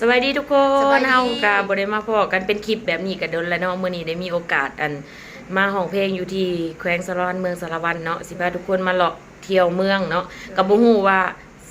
สวัสดีทุกคสวันสดีเฮากับ่ได้มาพอกันเป็นคลิปแบบนี้ก็โดนแล้วเนาะมื้อนี้ได้มีโอกาสอันมาห้องเพลงอยู่ที่แขวงสะรอนเมืองสารวันเนาะสิพาทุกคนมาเลาะเที่ยวเมืองเนาะก็บ่ฮู้ว่า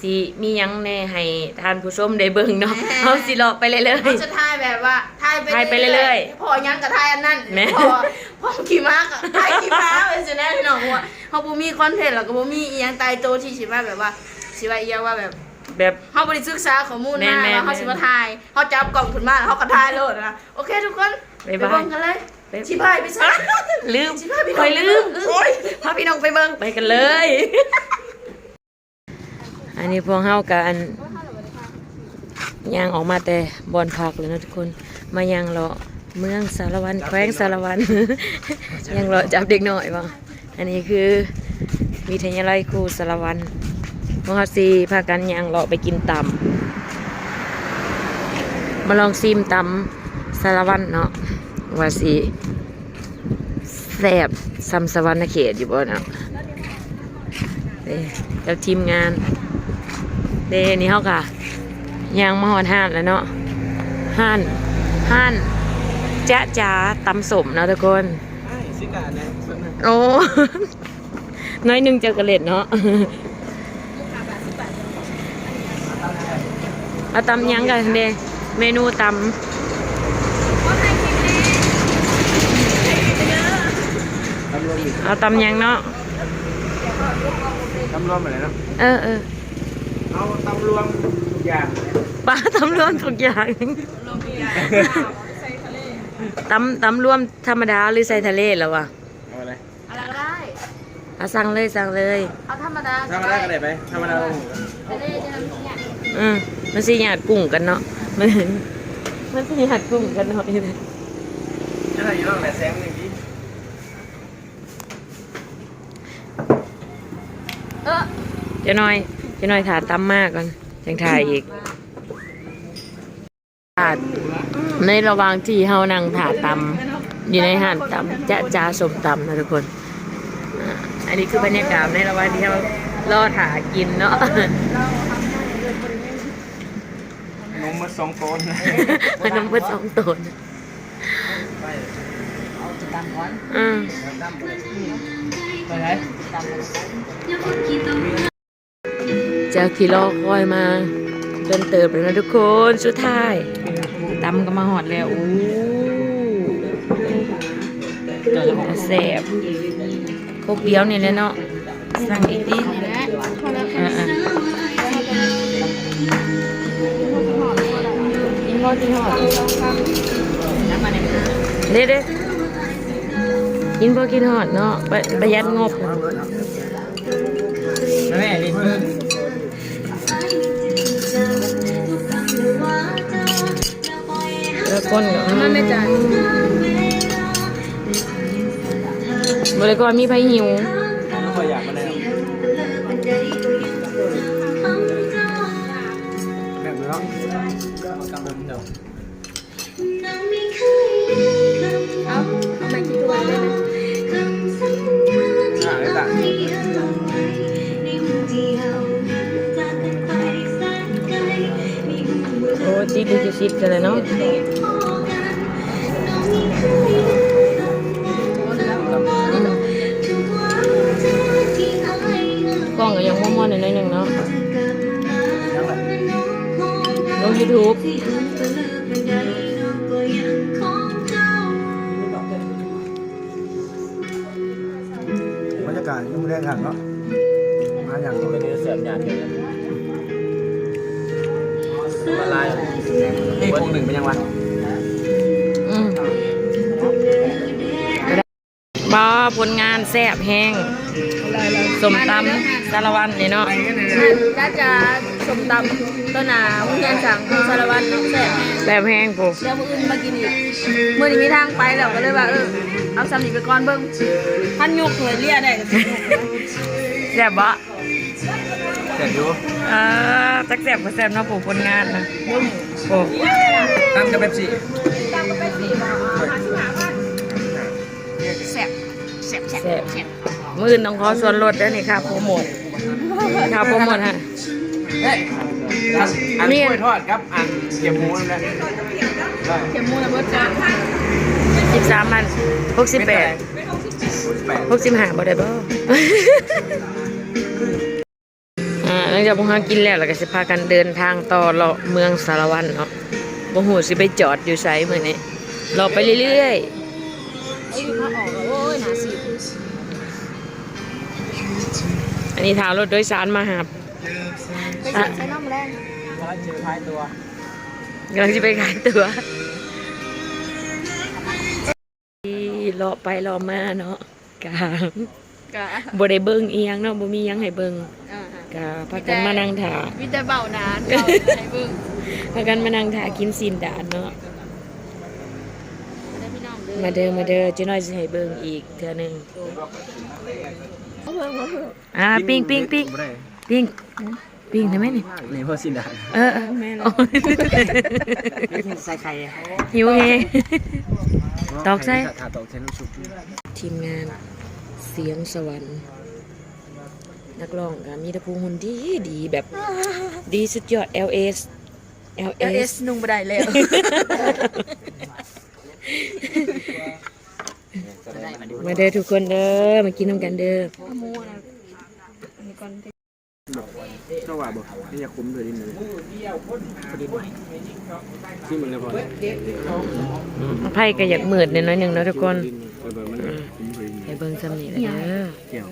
สิมีหยังแหน่ให้ท่านผู้ชมได้เบิ่งเนาะเฮาสิเลาะไปเรื่อยเขาจะทายแบบว่าทายทายไปเรื่อยๆพอยังกับทายอันนั้นแม่พอพอขี่ม้ากับทายขี่ม้าเป็นสิแน่พี่น้องว่าเขาบ่มีคอนเทนต์แล้วก็บ่มีอีหยังตายโตวที่สิว่าแบบว่าสิว่าอีหยังว่าแบบๆ แบบ เขาบ่ได้ศึกษาข้อมูลแม่มานๆแล้วเขาสิมาทายเขาจับกล่องขึ้นมาแล้วเขาก็ทายโลดนะโอเคทุกคนบ๊ายไปบาย เบิ่งกันเลยบ๊ายชิบายไปซะ ลืมสิพาพี่น้องค่อยลืมเออโอ้ยพาพี่น้องไปเบิ่งไปกันเลย อันนี้พวกเฮากับอันย่างออกมาแต่บอนพักเลยเนาะทุกคน มาย่างเลาะเมืองสารวันแขวงสารวันย่างเลาะจับเด็กหน่อยบ้างอันนี้คือวิทยาลัยครูสารวัน พวกเฮาสิพากันย่างเลาะไปกินตำมาลองซิมตำสารวันเนาะว่าสิแซ่บซัมสวรรณเขตอยู่บ่เนาะเด้เจ้าทีมงาน เดนี่เขากะยางมาหอดห้านแล้วเนาะห้านห้านจ๊ะจ๋าตำสมเนาะทุกคนใช่สิกาเนี่ยโอ้น้อยหนึ่งเจอกระเล็ดเนาะ เอาตำหยังกันเดเมนูตตำรวจอีกำเอาตำหยังเนาะตำรวจอะไรเนาะเออเออเอาตำรวจทุกอย่างปลาตำรวมทุกอย่างตำตำรวมธรรมดาหรือใส่ทะเลแล้ววะเอาอะไรอะไรก็ได้เอาสั่งเลยสั่งเลยเอาธรรมดาธรรมดาก็ได้ไปธรรมดาลงจะได้จะทำเนี่ยอืม มันสิหยาดกุ้งกันเนาะมันมันสิหยาดกุ้งกันเนาะอะไรอยู่บ้างแหละแซงหนึ่งทีเออเจะน้อยเจะน้อยถาตั้มมากก่อนจังถ่ายอีกถาดในระหว่างที่เฮานั่งถาตำอยู่ในห้านตำจะจ้าสมตำนะทุกคนอ่าอันนี้คือบรรยากาศในระหว่างที่เฮารอถากินเนาะน มมาสองต้นนะมันน้ำเพื่อสองตนอืมไปไหนจากที่รอคอยมาจนเติบเลยนะทุกคนสุดท้ายตำก็มาหอดแล้วอู้เจอเจ้าของแสบคกเดียวนี่แหละเนาะสั่งอีกดิอ่าๆ กินหอดกินหอดเด้เด้กินพอกินหอดเนาะประประหยัดงบแม่ลิ้นมือแล้วก้นก็มันไม่จ่ายบริกรมีไผหิวไม่ค่อยอยากมาแล้ โอ้จีดูจะซิดกันเลยเนาะกล้องก็ยังม่วนๆหน่อยๆหนึ่งเนาะยังไงลงยูทูบบรรยากาศยังไม่ได้ขันเนาะมาอย่างตัวนี้เสียบอย่างเดีย ลายนี่พวกหนึ่งเป็นยังวะอืมบ้าผลงานแซ่บแห้งสมตำสารวันนี่เนาะน่าจะสมตำต้นหนามุ่งงานสั่งคุณสารวัตรแซ่บแซ่บแห้งปูเดี๋ยวมื้ออื่นมากินอีกมื้อนี้มีทางไปแล้วก็เลยว่าเออเอาซ้ำนี่ไปก่อนเบิ่งท่านยกเลยเรียได้ก็สิยกนะแซ่บบ่เสร็จอยู่เออจักแซ่บก็แซ่บเนาะปูผลงานนะ ปูตั้งกับเป๊ปซี่แซ่บแซ่บแซ่บแซ่บมื่นต้องขอส่วนลดเด้อนี่ค่ะโปรโมทค่ะโปรโมทฮะเฮ้ยอันกล้วยทอดครับ อันเกี๊ยวหมูนั่นแหละเข็มมูนะเบิร์ดจ้าสิบสามพันหกสิบแปดแปดหกสิบห้าบ่ได้บ่อ่า หลังจากพวกเรากินแล้วเราก็สิพากันเดินทางต่อเลาะเมืองสารวันเนาะบ่ฮู้สิไปจอดอยู่ไสมื้อนี้รอไปเรื่อยไอ้ยเขาออกแล้วโอ้ยหนาสิๆอันนี้ทางรถโดยสารมาหาบไปใส่ใช้น้ำแรงร้านเจอท้ายตัวกำลังจะไปขายตัวรอไปรอมาเนาะกะกะบ่ได้เบิ่งอีหยังเนาะบ่มีหยังให้เบิ่งอ่า กะพากันมานั่งถ่ามีแต่เบานานเบาไอ้เบิ่งพากันมานั่งถ่ากินซีนดาดเนาะได้พี่น้องเด้อมาเด้อมาเด้อเจ้าน้อยสิให้เบิ่งอีกเทื่อหนึงเอาเพิ่มเอาเพิ่มอ่าปิ้งปิ้งปิ้งไม่ได้ปิ้งปิ้งได้ไหมนี่นี่เพื่อสินดาเออเออแม่เลยใส่ไข่หิวเฮตอกใส่ถาตอกใส่น้ำซุปทีมงานเสียงสวรรค์ นักร้องก็มีแต่ผู้หุ่นดีดีแบบดีสุดยอด LS เอ LS สนุ่งบ่ได้แล้ว มาเด้อทุกคนเด้อมากินน้ำกันเด้อเอาหมูนะอันนี้ก่อนก็ว่าบอกให้ยาคุ้มด้วยนิดนึงที่มันเลยพอไพ่ก็อยากมืดนิดหน้อยหนึ่งเนาะทุกคน เออมันคุ้มด้วยให้เบิ่งซ้ำนี่แหละเด้อ เกี่ยว